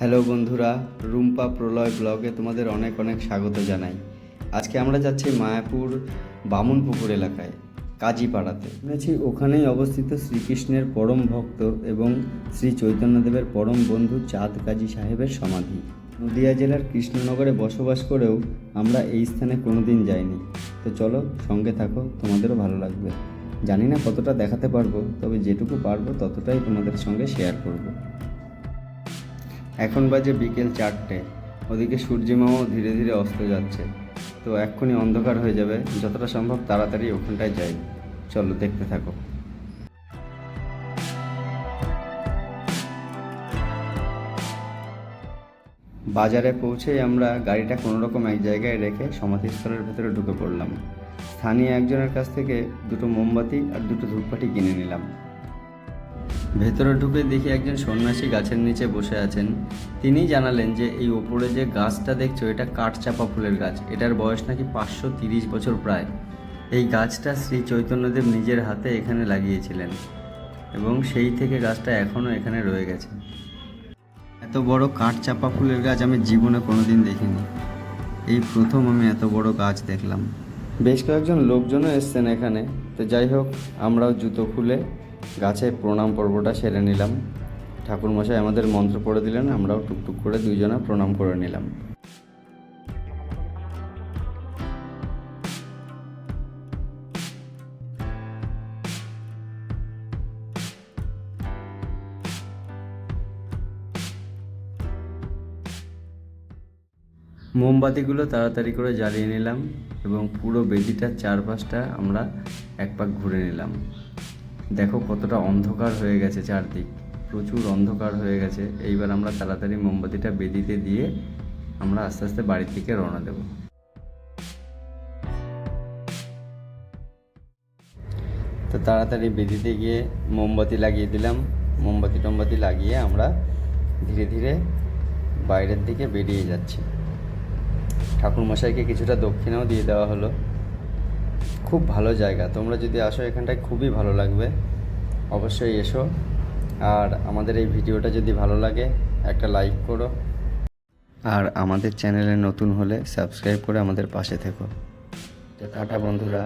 Hello বন্ধুরা, রুম্পা প্রলয় ব্লগে তোমাদের অনেক অনেক স্বাগত জানাই। আজকে আমরা যাচ্ছি মায়াপুর বামুনপুকুর এলাকায়, কাজীপাড়াতে। শুনেছি ওখানেই অবস্থিত শ্রীকৃষ্ণের পরম ভক্ত এবং শ্রী চৈতন্যদেবের পরম বন্ধু চাঁদ কাজী সাহেবের সমাধি। নদিয়া জেলার কৃষ্ণনগরে বসবাস করেও আমরা এই স্থানে কোনোদিন যাইনি। তো চলো সঙ্গে থাকো, তোমাদেরও ভালো লাগবে। জানি না কতটা দেখাতে পারব, তবে যেটুকু পারব ততটাই তোমাদের সঙ্গে শেয়ার করব। এখন বাজে বিকেল চারটে। ওদিকে সূর্যিমামাও ধীরে ধীরে অস্ত যাচ্ছে। তো এক্ষুনি অন্ধকার হয়ে যাবে। যতটা সম্ভব তাড়াতাড়ি ওখানটায় যাই। চলো দেখতে থাকো। বাজারে পৌঁছেই আমরা গাড়িটা কোনো রকম এক জায়গায় রেখে সমাধিস্থলের ভেতরে ঢুকে পড়লাম। স্থানীয় একজনের কাছ থেকে দুটো মোমবাতি আর দুটো ধূপকাঠি কিনে নিলাম। ভেতরে ঢুকে দেখি একজন সন্ন্যাসী গাছের নিচে বসে আছেন। তিনি জানালেন যে, এই ওপরে যে গাছটা দেখছ, এটা কাঠচাপা ফুলের গাছ। এটার বয়স নাকি পাঁচশো তিরিশ বছর প্রায়। এই গাছটা শ্রী চৈতন্যদেব নিজের হাতে এখানে লাগিয়েছিলেন এবং সেই থেকে গাছটা এখনও এখানে রয়ে গেছে। এত বড় কাঠচাপা ফুলের গাছ আমি জীবনে কোনোদিন দেখিনি। এই প্রথম আমি এত বড় গাছ দেখলাম। বেশ কয়েকজন লোকজনও এসছেন এখানে। তো যাই হোক, আমরাও জুতো খুলে গাছে প্রণাম পর্বটা সেরে নিলাম। ঠাকুরমশাই আমাদের মন্ত্র পড়ে দিলেন, আমরাও টুকটুক করে দুইজনা প্রণাম করে নিলাম। মোমবাতিগুলো তাড়াতাড়ি করে জ্বালিয়ে নিলাম এবং পুরো বেদিটার চারপাশটা আমরা এক পাক ঘুরে নিলাম। দেখো কতটা অন্ধকার হয়ে গেছে চারদিক। প্রচুর অন্ধকার হয়ে গেছে। এইবার আমরা তাড়াতাড়ি মোমবাতিটা বেদিতে দিয়ে আমরা আস্তে আস্তে বাড়ির দিকে রওনা দেব। তো তাড়াতাড়ি বেদিতে গিয়ে মোমবাতি লাগিয়ে দিলাম। মোমবাতি টোমবাতি লাগিয়ে আমরা ধীরে ধীরে বাইরের দিকে বেরিয়ে যাচ্ছি। ঠাকুরমশাইকে কিছুটা দক্ষিণাও দিয়ে দেওয়া হলো। খুব ভালো জায়গা। তোমরা যদি আসো, এখানটায় খুবই ভালো লাগবে। অবশ্যই এসো। আর আমাদের এই ভিডিওটা যদি ভালো লাগে, একটা লাইক করো। আর আমাদের চ্যানেলে নতুন হলে সাবস্ক্রাইব করে আমাদের পাশে থেকো। টাটা বন্ধুরা।